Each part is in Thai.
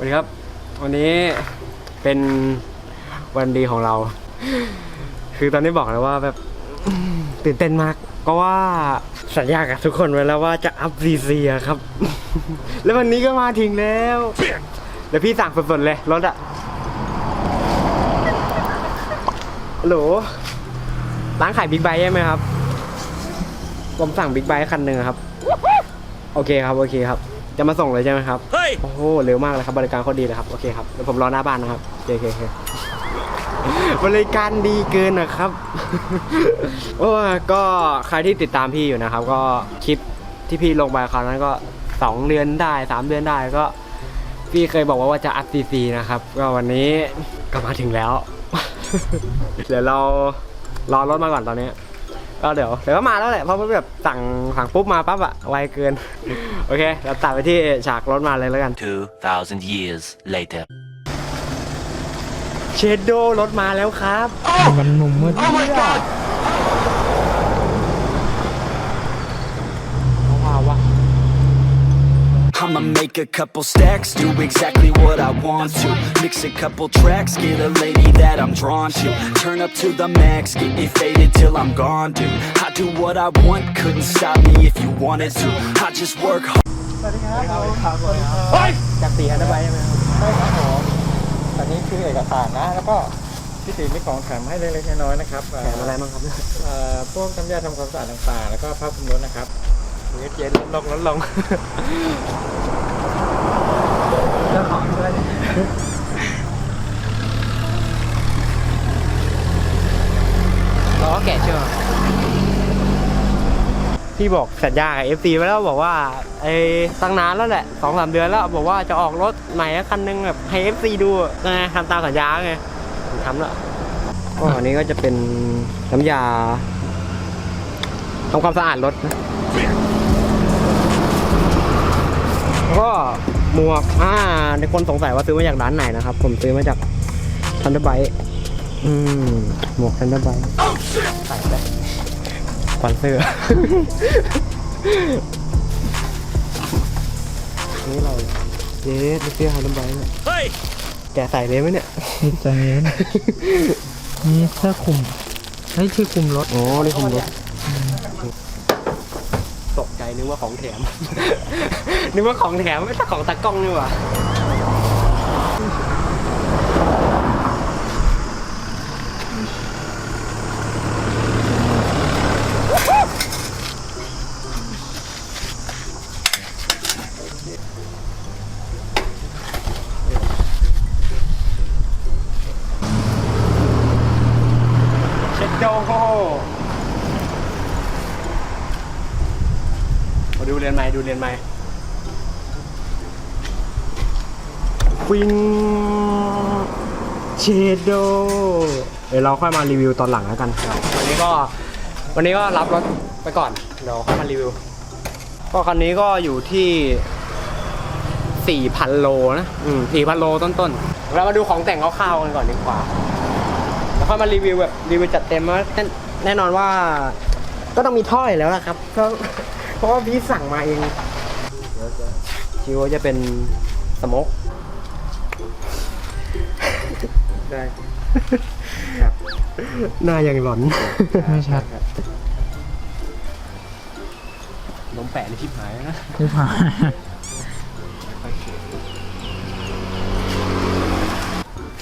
วัสดีครับ วันนี้เป็นวันดีของเรา คือตอนนี้บอกเลยว่าแบบตื่นเต้นมากเพราะว่าสัญญากับทุกคนไว้แล้วว่าจะอัพซีซีครับ แล้ววันนี้ก็มาถึงแล้วเดี๋ยวพี่สั่งสดๆเลยรถอะฮัลโหลร้านขายบิ๊กไบค์ใช่ไหมครับ ผมสั่งบิ๊กไบค์คันหนึ่งครับ โอเคครับ โอเคครับ จะมาส่งเลยใช่ไหมครับ เฮ้ย โอ้โห เร็วมากเลยครับ บริการเขาดีเลยครับ โอเคครับเดี๋ยวผมรอหน้าบ้านนะครับโอเคโอเคโอเคบริการดีเกินนะครับ โอ้ยก็ใครที่ติดตามพี่อยู่นะครับ ก็คลิปที่พี่ลงไปคราวนั้นก็สองเดือนได้สามเดือนได้ก็ พี่เคยบอกว่าว่าจะอัพซีซีนะครับ ก็วันนี้ก็มาถึงแล้ว เดี๋ยวเรารอรถมาก่อนตอนนี้ ก็เดี๋ยวเดี๋ยวก็มาแล้วแหละ เพราะว่าแบบสั่งสั่งปุ๊บมาปั๊บอะไวเกิน โอเค เราตัดไปที่ฉากรถมาเลยแล้วกัน 2,000 years later. เชดโดรถมาแล้วครับ มันหนุ่มมืดเขาว่าวะ I'ma make a couple stacks, do exactly what I want to. Mix a couple tracks, get a lady that I'm drawn to. Turn up to the max, get me faded till I'm gone, dude. I do what I want, couldn't stop me if you wanted to. I just work hard. จากสี่ฮันด์ไบใช่ไหมครับใช่ครับผมอันนี้คือเอกสารนะ แล้วก็พี่ตีมีของแถมให้เล็กๆน้อยๆนะครับแถมอะไรบ้างครับเอ่อพวกน้ำยาทำความสะอาดต่างๆ แล้วก็ผ้าคลุมรถนะครับเย็นลงลดลงเจ้าของด้วยล้อแกะเชื่อ พี่บอกสัญญากับ FC ไว้แล้วบอกว่าไอ้ตั้งนานแล้วแหละสองสามเดือนแล้วบอกว่าจะออกรถใหม่คันนึงแบบให้ FC ดูไงทำตามสัญญาไงทำแล้วก็อันนี้ก็จะเป็นน้ำยาทำความสะอาดรถนะแล้วก็หมวกอ่าในคนสงสัยว่าซื้อมาจากร้านไหนนะครับ ผมซื้อมาจากทันเดอร์ไบอืมหมวกทันเดอร์ไบใส่ได้ ควันเสื้อนี่เราเย้เสื้อทันเดอร์ไบเนี่ยเฮ้ยแกใส่เลยไหมเนี่ยนี่ใจเย็นนี่เสื้อคลุมเฮ้ยชื่อคลุมรถโอ้นี่คุณรถตกใจนึกว่าของแถม นึกว่าของแถมไม่ใช่ของตากล้องนี่หว่า มาดูเรียนใหม่ดูเรียนใหม่ฟิงเชโดเดี๋ยวเราค่อยมารีวิวตอนหลังแล้วกันครับวันนี้ก็วันนี้ก็รับรถไปก่อนเดี๋ยวค่อยมารีวิว ก็คันนี้ก็อยู่ที่ 4,000 โลนะ อืม4,000 โลต้นๆ เรามาดูของแต่งคร่าวๆกันก่อนดีกว่า ค่อยมารีวิวแบบรีวิวจัดเต็มว่าแน่แน่นอนว่า ก็ต้องมีท่ออยู่แล้วล่ะครับเพราะเพราะว่าพี่สั่งมาเองชิวจะเป็นสโมกได้ครับหน้ายังหลอนไม่ชัดลมแปะในชิบหายนะไม่ผ่าน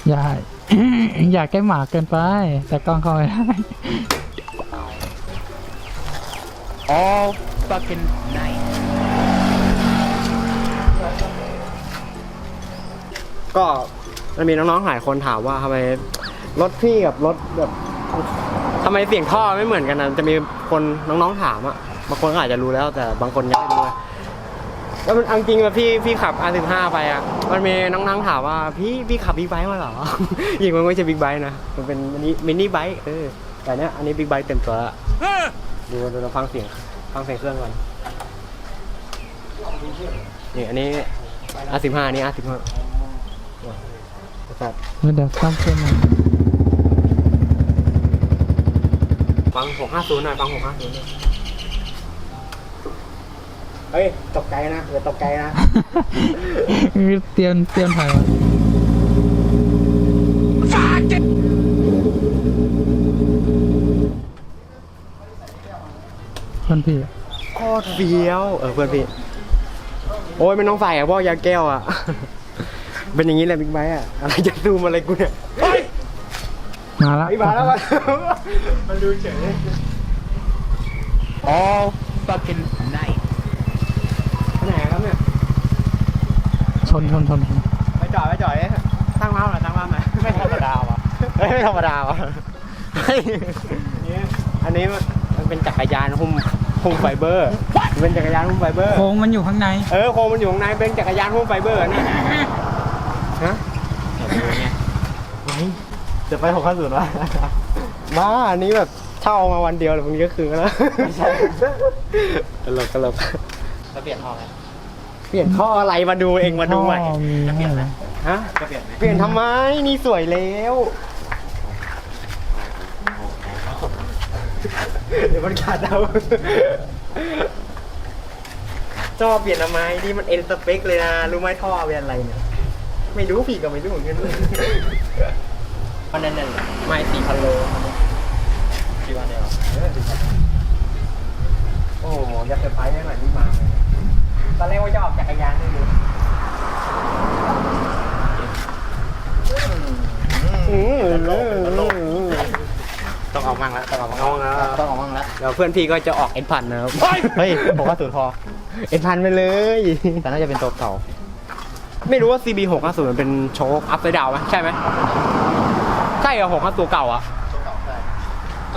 อย่าอย่าแก้หมาเกินไป แต่กล้องเข้าไม่ได้ all fucking night ก็มันมีน้องๆหลายคนถามว่าทำไมรถพี่กับรถแบบทำไมเสียงท่อไม่เหมือนกันนะจะมีคนน้องๆถามอะบางคนก็อาจจะรู้แล้วแต่บางคนยังไม่รู้อะ แล้วมันเอาจริงๆแบบพี่พี่ขับ R15 ไปอะมันมีน้องๆถามว่าพี่พี่ขับบิ๊กไบค์มาเหรอ จริงมันไม่ใช่บิ๊กไบค์นะ มันเป็นมินิมินิไบค์เออ แต่เนี้ยอันนี้บิ๊กไบค์เต็มตัวละดูดูเราฟังเสียงฟังเสียงเครื่องก่อน นี่อันนี้อาสิบห้านี่อาสิบห้าครับเดี๋ยวซ่อมเครื่องมาฟังหกห้าศูนย์หน่อยฟังหกห้าศูนย์ เฮ้ย ตกใจนะอย่าตกใจนะ เตรียมเตรียมถ่ายมาเพื่อนพี่โคตรเฟี้ยว เออเพื่อนพี่ โอ้ยไม่ต้องใส่อะพ่อยาแก้วอะเป็นอย่างนี้แหละบิ๊กไบค์อะอะไรจะซูมอะไรกูเนี่ยมาละไอ้มาแล้วมามันดูเฉย all fucking ชนชนชนชนไปจอดไปจอดเลยตั้งเมาส์หน่อยตั้งเมาส์หน่อยไม่ธรรมดาว่ะเฮ้ยไม่ธรรมดาว่ะเฮ้ยอันนี้มันมันเป็นจักรยานหุ้มหุ้มไฟเบอร์มันเป็นจักรยานหุ้มไฟเบอร์ โค้งมันอยู่ข้างใน เออโครงมันอยู่ข้างในเป็นจักรยานหุ้มไฟเบอร์นะฮะเดี๋ยวไปหกข้าศูนย์วะมาอันนี้แบบเช่ามาวันเดียวเลยพรุ่งนี้ก็คือแล้วไม่ใช่ตลกตลกจะเปลี่ยนห้องไหม เปลี่ยนข้ออะไรมาดูเองมาดูใหม่จะเปลี่ยนไหมฮะจะเปลี่ยนไหมเปลี่ยนทำไมนี่สวยแล้วเดี๋ยวมันขาดเอาท่อเปลี่ยนทำไมนี่มันเอ็นสเปคเลยนะรู้ไหมท่อเป็นอะไรเนี่ยไม่รู้พี่ก็ไม่รู้เหมือนกันมันนั่นน่ะไม่สี่พันโลกี่วันเดียวเออสี่พันโอ้โหอยากเซอร์ไพรส์ได้หน่อยนี่มาเลย ตอนแรกว่าจะออกจักรยานด้วยดูอืมต้องเอามั่งแล้วต้องเอามั่งเอาแล้วต้องเอามั่งแล้วเดี๋ยวเพื่อนพี่ก็จะออกเอ็นพันนะครับเฮ้ยผมว่าสูตรพอเอ็นพันไปเลย แต่น่าจะเป็นตัวเก่า ไม่รู้ว่า CB 6 5 0มันเป็นโชคอัพไซด์ดาวไหมใช่ไหมใช่เหรอ6 5ตัวเก่าอะ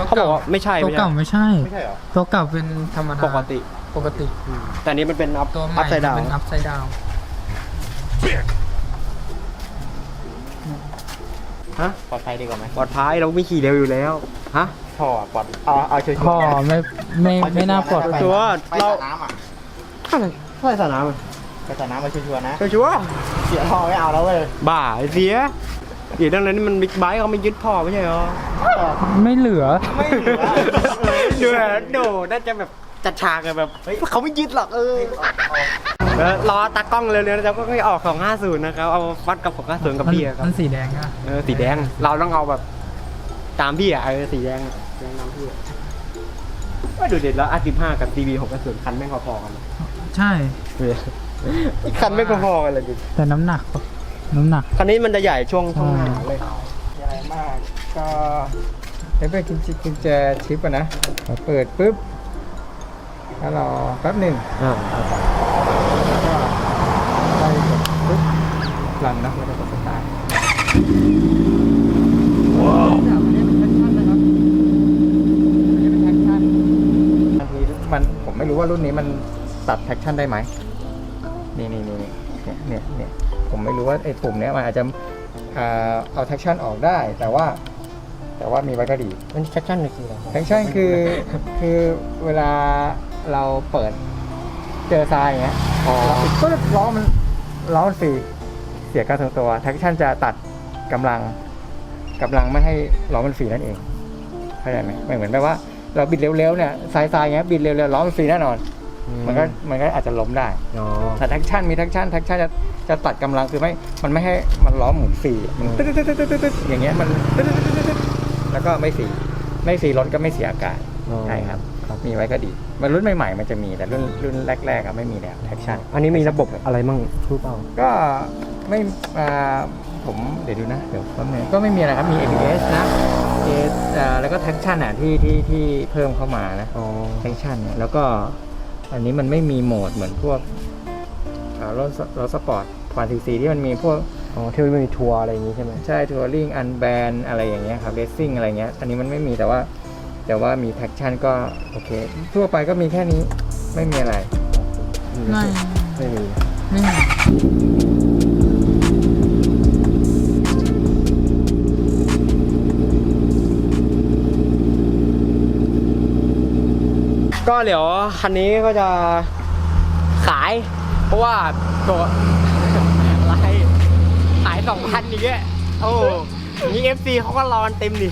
เขาบอกว่าไม่ใช่ตัวไม่ใช่เก่าไม่ใช่ ไม่ใช่เหรอตัวเก่าเป็นธรรมดาปกติ ปกติแต่อันนี้มันเป็นอัพตัวใหม่อัพไซด์ดาว เป็นอัพไซด์ดาวฮะ ปลอดภัยดีกว่าไหมปลอดภัยเราไม่ขี่เร็วอยู่แล้ว ฮะท่อปลอดเอาเอาชัวร์ๆพ่อไม่ไม่ไม่น่าปลอดชัวร์ไปเราสระน้ำอะอะไรอะไรสนามอะไปสระน้ำมาชัวร์ๆนะชัวร์เสียท่อไม่เอาแล้วเว้ยบ้าไอ้เสียอีกดังนั้นนี่มันบิ๊กไบค์เขาไม่ยึดพ่อไม่ใช่เหรอ ไม่เหลือ ไม่เหลือ ดูแบบโดน่าจะแบบ จัดฉากอะแบบเฮ้ยเขาไม่ยึดหรอกเออเออรอตากล้องเร็วๆนะจ๊ะก็ค่อยออก 250 นะครับ เอาวัดกับ650 กับมันพี่อะครับมันสีแดงอะเออสีแดงเราต้องเอาแบบตามพี่อะเออสีแดงอะแดงตามพี่อะว่าดูเด็ดแล้ว R15 กับ CB 650คันแม่งพอๆกันใช่อีกคันไม่พอๆกันเลยดิแต่น้ำหนักน้ำหนักคันนี้มันจะใหญ่ช่วงช่วงหน้าเลยใหญ่มากก็เดี๋ยวไปกินจิกุญแจชิปก่อนนะพอเปิดปุ๊บ แล้วรอแป๊บหนึ่งอ่าแล้วก็ไปกดปุ๊บรันนะแล้วก็กดสตาร์ทว้าวอันนี้เป็นแท็กชั่นนะครับอันนี้เป็นแท็กชั่นบางทีมันผมไม่รู้ว่ารุ่นนี้มันตัดแท็กชั่นได้ไหมนี่นี่นี่นี่เนี่ยเนี่ยเนี่ยผมไม่รู้ว่าไอ้ปุ่มเนี้ยมันอาจจะอ่าเอาแท็กชั่นออกได้ แต่ว่าแต่ว่ามีไว้ก็ดีมันแคปชั่นคืออะไรแท็กชั่นคือคือเวลา เราเปิดเจอทรายอย่างเงี้ยอ๋อก็ล้อมันล้อมันฟรีเสียการทรงตัวแท็กชั่นจะตัดกำลังกำลังไม่ให้ล้อมันฟรีนั่นเองเข้าใจไหมไม่เหมือนแบบว่า เราบิดเร็วๆเนี่ยทรายทรายเงี้ยบิดเร็วๆล้อมันฟรีแน่นอน มันก็มันก็อาจจะล้มได้ อ๋อแต่แท็กชั่นมีแท็กชั่นแท็กชั่นจะจะตัดกำลังคือไม่ มันไม่ให้มันล้อหมุนฟรีมันตึ๊ดตึ๊ดตึ๊ดตึ๊ดตึ๊ดอย่างเงี้ยมันตึ๊ดตึ๊ดตึ๊ดตึ๊ดแล้วก็ไม่ฟรีไม่ฟรีรถก็ไม่เสียอากาศอ๋อ ใช่ครับ มีไว้ก็ดี มันรุ่นใหม่ๆมันจะมีแต่รุ่นรุ่นแรกๆอะไม่มีแล้วแท็กชั่น อันนี้มีระบบอะไรมั่งรู้เปล่าก็ไม่อ่าผมเดี๋ยวดูนะ เดี๋ยวแป๊บนึงก็ไม่มีอะไรครับ มี ABS นะ ABS อ่าแล้วก็แท็กชั่นอะที่ที่ที่เพิ่มเข้ามานะ อ๋อแท็กชั่นเนี่ยแล้วก็อันนี้มันไม่มีโหมดเหมือนพวกอ่ารถรถสปอร์ตควานซีซีที่มันมีพวกอ๋อที่มันมีทัวร์อะไรอย่างงี้ใช่ไหมใช่ทัวริงอันแบนอะไรอย่างเงี้ยครับเรซซิ่งอะไรเงี้ยอันนี้มันไม่มีแต่ว่า แต่ว่ามีแท็กชั่นก็โอเค ทั่วไปก็มีแค่นี้ไม่มีอะไร ไม่ไม่มีไม่มีก็เดี๋ยวคันนี้ก็จะขาย เพราะว่าตัวอะไรขายสองพันอีกแล้วโอ้อย่าง นี้เอฟซีเขาก็รอนเต็มดิ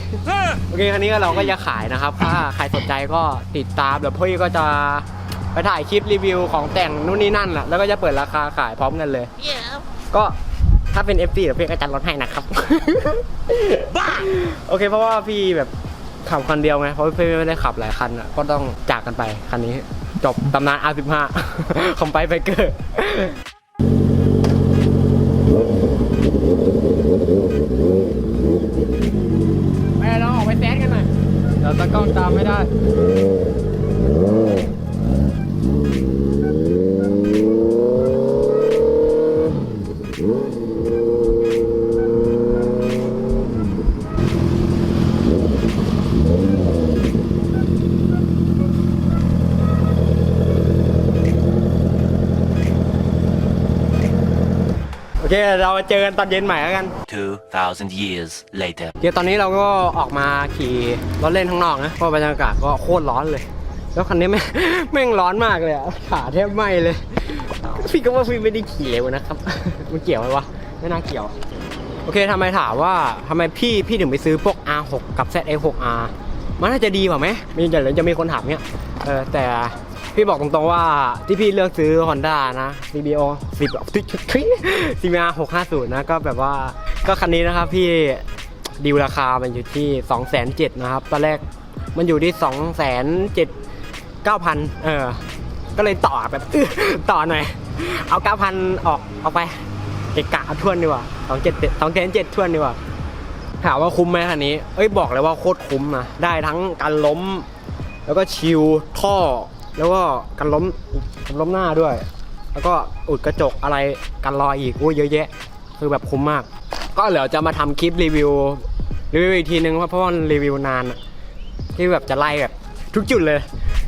โอเคคันนี้ก็เราก็จะขายนะครับ ถ้าใครสนใจก็ติดตามเดี๋ยวพี่ก็จะไปถ่ายคลิปรีวิวของแต่งนู่นนี่นั่นแหละแล้วก็จะเปิดราคาขายพร้อมกันเลย ก็ถ้าเป็น FC เดี๋ยวพี่ก็จะลดให้นะครับโอเคเพราะว่าพี่แบบขับคันเดียวไง เพราะพี่ไม่ได้ขับหลายคันอะ ก็ต้องจากกันไปคันนี้ จบตำนาน R15 คอมไปไปเกอร์ เดี๋ยวตากล้องตามไม่ได้โอเค เราเจอกันตอนเย็นใหม่แล้วกัน 2,000 years later. เดี๋ยวตอนนี้เราก็ออกมาขี่รถเล่นข้างนอกนะเพราะบรรยากาศก็โคตรร้อนเลย แล้วคันนี้แม่งแม่งร้อนมากเลยอะขาแทบไหม้เลย พี่ก็ว่าพี่ไม่ได้ขี่เร็วนะครับ มันเกี่ยวไหมวะไม่น่าเกี่ยว โอเคทำไมถามว่าทำไมพี่พี่ถึงไปซื้อพวก R6 กับ ZA6R มันน่าจะดีกว่าไหมมีเดี๋ยวจะมีคนถามเนี้ยเออแต่พี่บอกตรงๆว่าที่พี่เลือกซื้อ Honda นะ CBO 10 CBR 650 นะ ก็แบบว่า ก็คันนี้นะครับพี่ดีลราคามันอยู่ที่2 7 0 0 0นะครับ ตอนแรกมันอยู่ที่2 7 9 0 0 0เออ ก็เลยต่อแบบต่อหน่อย เอา9,000ออกเอาไปเกะกะเอาทวนดีกว่า2 7 2 7 7ทวนดีกว่าถามว่าคุ้มไหมคันนี้ เอ้ยบอกเลยว่าโคตรคุ้มนะ ได้ทั้งการล้ม แล้วก็ชิวท่อ แล้วก็การล้มการล้มหน้าด้วย แล้วก็อุดกระจกอะไรกันรอยอีกโอ้ยเยอะแยะ คือแบบคุ้มมาก ก็เดี๋ยวจะมาทำคลิปรีวิวรีวิวอีกทีนึงเพราะเพราะว่ามันรีวิวนานอะที่แบบจะไล่แบบทุกจุดเลย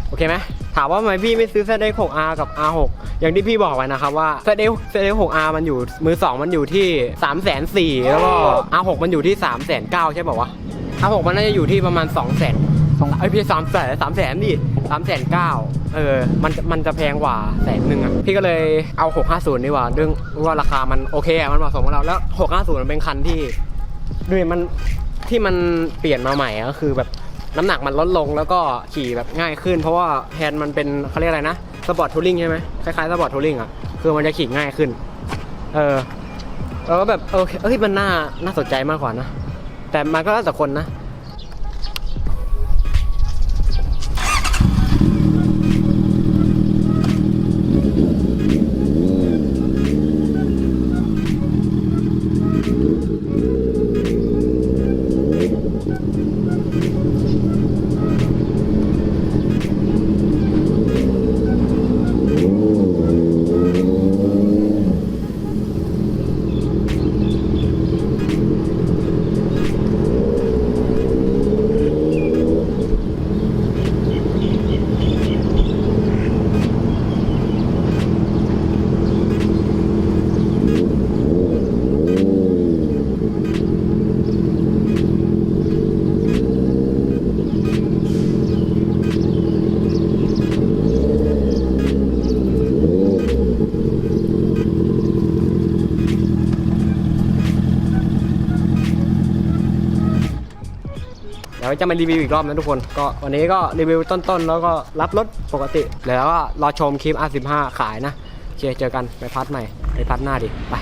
โอเคไหมถามว่าทำไมพี่ไม่ซื้อ ZX 6R กับ R6 อย่างที่พี่บอกไว้นะครับว่า ZX ZX 6R มันอยู่มือ2มันอยู่ที่3 4 0 0 0แล้วก็ R6 มันอยู่ที่3 9 0 0 0ใช่ป่าวะ R6 มันน่าจะอยู่ที่ประมาณ2 0 0 0 0 0ไอยพี่สามแสนสามแสนดิ สามแสนเก้าเออ มันมันจะแพงกว่าแสนหนึ่งอะ พี่ก็เลยเอา 650ดีกว่าเรื่องว่าราคามันโอเคอะมันเหมาะสมกับเรา แล้ว 650 มันเป็นคันที่ด้วยมันที่มันเปลี่ยนมาใหม่ก็คือแบบน้ำหนักมันลดลงแล้วก็ขี่แบบง่ายขึ้น เพราะว่าแฮนด์มันเป็นเขาเรียกอะไรนะสปอร์ตทัวริงใช่ไหมคล้ายๆสปอร์ตทัวริงอะ คือมันจะขี่ง่ายขึ้น เออแล้วก็แบบโอเคเอ้ยมันน่าน่าสนใจมากกว่านะ แต่มันก็แล้วแต่คนนะ ยวจะมารีวิวอีกรอบนะทุกคน ก็วันนี้ก็รีวิวต้นๆ แล้วก็รับรถปกติ แล้วก็รอชมคลิป R15 ขายนะโอเคเจอกันไปพัดใหม่ไปพัดหน้าดิ ไป